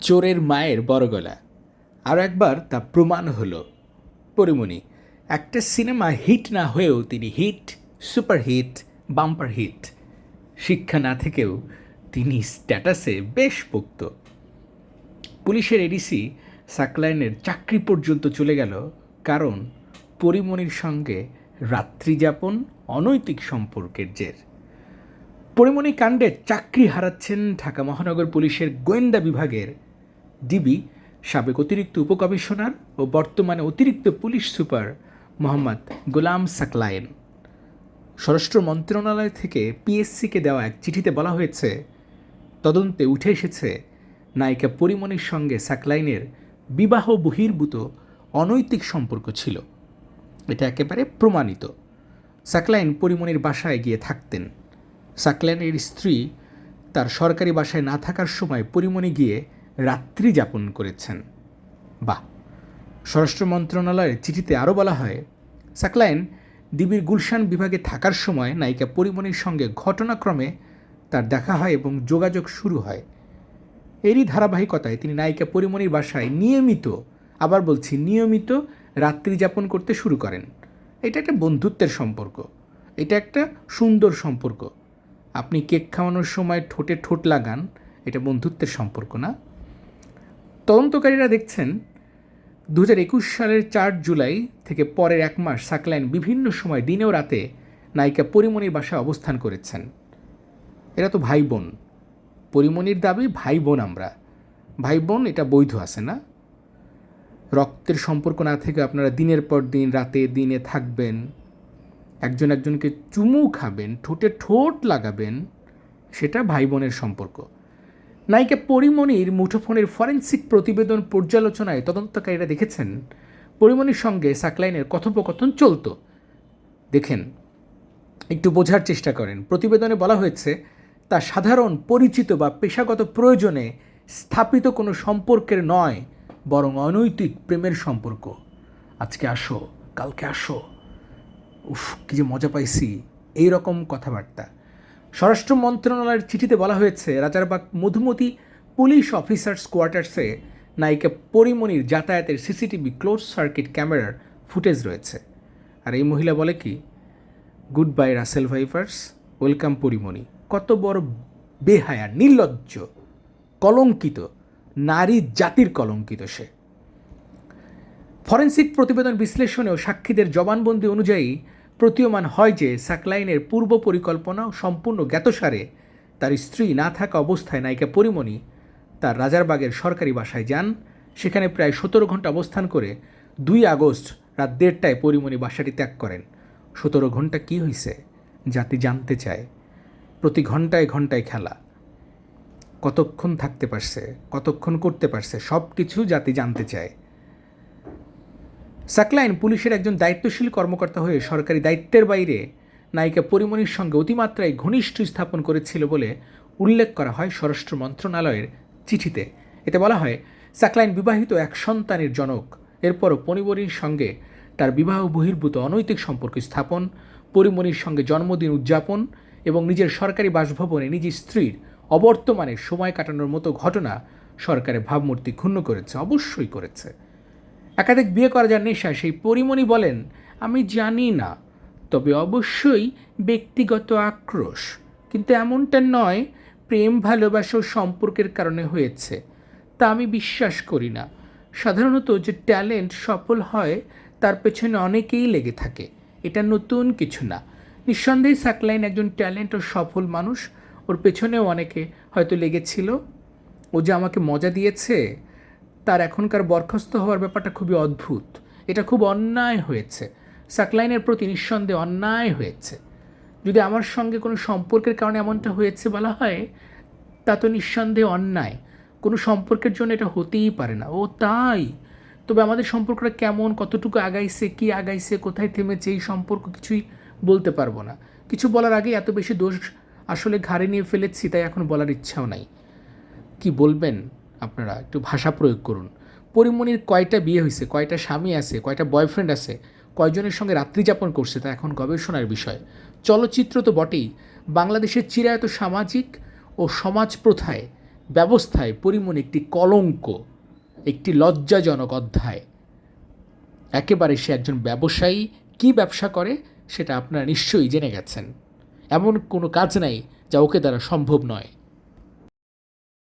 চোরের মায়ের বড় গলা। আরও একবার তা প্রমাণ হলো। পরিমণি, একটা সিনেমা হিট না হয়েও তিনি hit super hit bumper hit শিক্ষা না থেকেও তিনি স্ট্যাটাসে বেশ পোক্ত। পুলিশের এডিসি সাকলাইনের চাকরি পর্যন্ত চলে গেল কারণ পরিমণির সঙ্গে রাত্রিযাপন, অনৈতিক সম্পর্কের জের। পরিমণি কাণ্ডে চাকরি হারাচ্ছেন ঢাকা মহানগর পুলিশের গোয়েন্দা বিভাগের ডিবি সাবেক অতিরিক্ত উপকমিশনার ও বর্তমানে অতিরিক্ত পুলিশ সুপার মোহাম্মদ গোলাম সাকলায়েন। স্বরাষ্ট্র মন্ত্রণালয় থেকে পিএসসিকে দেওয়া এক চিঠিতে বলা হয়েছে, তদন্তে উঠে এসেছে, নায়িকা পরিমণির সঙ্গে সাকলাইনের বিবাহ বহির্ভূত অনৈতিক সম্পর্ক ছিল। এটা একেবারে প্রমাণিত। সাকলাইন পরিমণির বাসায় গিয়ে থাকতেন। সাকলাইনের স্ত্রী তার সরকারি বাসায় না থাকার সময় পরিমণি গিয়ে রাত্রি যাপন করেছেন। বাহ! স্বরাষ্ট্র মন্ত্রণালয়ের চিঠিতে আরও বলা হয়, সাকলাইন ডিবির গুলশান বিভাগে থাকার সময় নায়িকা পরিমণির সঙ্গে ঘটনাক্রমে তার দেখা হয় এবং যোগাযোগ শুরু হয়। এরই ধারাবাহিকতায় তিনি নায়িকা পরিমণির বাসায় নিয়মিত, আবার বলছি নিয়মিত, রাত্রি যাপন করতে শুরু করেন। এটা একটা বন্ধুত্বের সম্পর্ক। এটা একটা সুন্দর সম্পর্ক। আপনি কেক খাওয়ানোর সময় ঠোঁটে ঠোঁট লাগান, এটা বন্ধুত্বের সম্পর্ক না? তদন্তকারীরা দেখছেন দু একুশ সালের চার জুলাই থেকে পরের এক মাস সাকলাইন বিভিন্ন সময় দিনেও রাতে নায়িকা পরিমণির বাসায় অবস্থান করেছেন। এরা তো ভাই বোন পরিমণির দাবি ভাই বোন আমরা। ভাই বোন এটা বৈধ আছে না? রক্তের সম্পর্ক না থেকে আপনারা দিনের পর দিন, রাতে, দিনে থাকবেন, একজন একজনকে চুমু খাবেন, ঠোঁটে ঠোঁট লাগাবেন, সেটা ভাই বোনের সম্পর্ক। নায়িকা পরিমণির মুঠোফোনের ফরেন্সিক প্রতিবেদন পর্যালোচনায় তদন্তকারীরা দেখেছেন, পরিমণির সঙ্গে সাকলাইনের কথোপকথন চলত। দেখেন, একটু বোঝার চেষ্টা করেন। প্রতিবেদনে বলা হয়েছে তা সাধারণ, পরিচিত বা পেশাগত প্রয়োজনে স্থাপিত কোনো সম্পর্কের নয়, বরং অনৈতিক প্রেমের সম্পর্ক। আজকে আসো, কালকে আসো। উফ, কী যে মজা পাইছি। এই রকম কথাবার্তা। স্বরাষ্ট্র মন্ত্রণালয়ের চিঠিতে বলা হয়েছে, রাজারবাগ মধুমতি পুলিশ অফিসার্স কোয়ার্টার্সে নায়িকা পরিমণির যাতায়াতের সিসিটিভি ক্লোজ সার্কিট ক্যামেরার ফুটেজ রয়েছে। আর এই মহিলা বলে কি গুড বাই রাসেল ভাইভার্স, ওয়েলকাম পরিমণি। কত বড় বেহায়া, নির্লজ্জ, কলঙ্কিত, নারী জাতির কলঙ্কিত সে। ফরেন্সিক প্রতিবেদন বিশ্লেষণেও সাক্ষীদের জবানবন্দি অনুযায়ী প্রতীয়মান হয় যে সাকলাইনের পূর্ব পরিকল্পনা সম্পূর্ণ জ্ঞাতসারে। তার স্ত্রী না থাকা অবস্থায় নায়িকা পরিমণি তার রাজারবাগের সরকারি বাসায় যান। সেখানে প্রায় সতেরো ঘণ্টা অবস্থান করে দুই আগস্ট রাত দেড়টায় পরিমণি বাসাটি ত্যাগ করেন। সতেরো ঘণ্টা কি হয়েছে জাতি জানতে চায়। প্রতি ঘন্টায় ঘন্টায় খেলা। কতক্ষণ থাকতে পারছে, কতক্ষণ করতে পারছে সব কিছু জাতি জানতে চায়। সাকলাইন পুলিশের একজন দায়িত্বশীল কর্মকর্তা হয়ে সরকারি দায়িত্বের বাইরে নায়িকা পরিমণির সঙ্গে অতিমাত্রায় ঘনিষ্ঠ স্থাপন করেছিল বলে উল্লেখ করা হয় স্বরাষ্ট্র মন্ত্রণালয়ের চিঠিতে। এতে বলা হয়, সাকলাইন বিবাহিত এক সন্তানের জনক, এরপরও পরিমণির সঙ্গে তার বিবাহ বহির্ভূত অনৈতিক সম্পর্ক স্থাপন পরিমণির সঙ্গে জন্মদিন উদযাপন এবং নিজের সরকারি বাসভবনে নিজ স্ত্রীর অবর্তমানে সময় কাটানোর মতো ঘটনা সরকারের ভাবমূর্তি ক্ষুণ্ণ করেছে, অবশ্যই করেছে। একাধিক বিয়ে করা যার নেশা, সেই পরিমণি বলেন, আমি জানি না, তবে অবশ্যই ব্যক্তিগত আক্রোশ। কিন্তু এমনটা নয়, প্রেম, ভালোবাসা ও সম্পর্কের কারণে হয়েছে। তা আমি বিশ্বাস করি না। সাধারণত যে ট্যালেন্ট সফল হয়, তার পেছনে অনেকেই লেগে থাকে। এটা নতুন কিছু না। নিঃসন্দেহে সাকলাইন একজন ট্যালেন্ট ও সফল মানুষ। ওর পেছনেও অনেকে হয়তো লেগেছিল। ও যে আমাকে মজা দিয়েছে তার এখনকার বরখাস্ত হওয়ার ব্যাপারটা খুবই অদ্ভুত। এটা খুব অন্যায় হয়েছে। সাকলাইনের প্রতি নিঃসন্দেহে অন্যায় হয়েছে। যদি আমার সঙ্গে কোনো সম্পর্কের কারণে এমনটা হয়েছে বলা হয়, তা তো নিঃসন্দেহে অন্যায়। কোনো সম্পর্কের জন্য এটা হতেই পারে না। ও তাই। তবে আমাদের সম্পর্কটা কেমন, কতটুকু আগাইছে, কি আগাইছে, কোথায় থেমেছে, এই সম্পর্ক কিছুই বলতে পারব না। কিছু বলার আগে এত বেশি দোষ আসলে ঘাড়ে নিয়ে ফেলেছি, তাই এখন বলার ইচ্ছাও নাই। কি বলবেন? আপনারা একটু ভাষা প্রয়োগ করুন। পরিমণির কয়টা বিয়ে হয়েছে কয়টা স্বামী আছে, কয়টা বয়ফ্রেন্ড আছে, কয়জনের সঙ্গে রাত্রি যাপন করছে তা এখন গবেষণার বিষয়। চলচ্চিত্র তো বটেই, বাংলাদেশের চিরায়ত সামাজিক ও সমাজ প্রথায় ব্যবস্থায় পরিমণি একটি কলঙ্ক, একটি লজ্জাজনক অধ্যায়। একেবারে সে একজন ব্যবসায়ী কি ব্যবসা করে সেটা আপনারা নিশ্চয়ই জেনে গেছেন। এমন কোনো কাজ নাই যা ওকে দ্বারা সম্ভব নয়।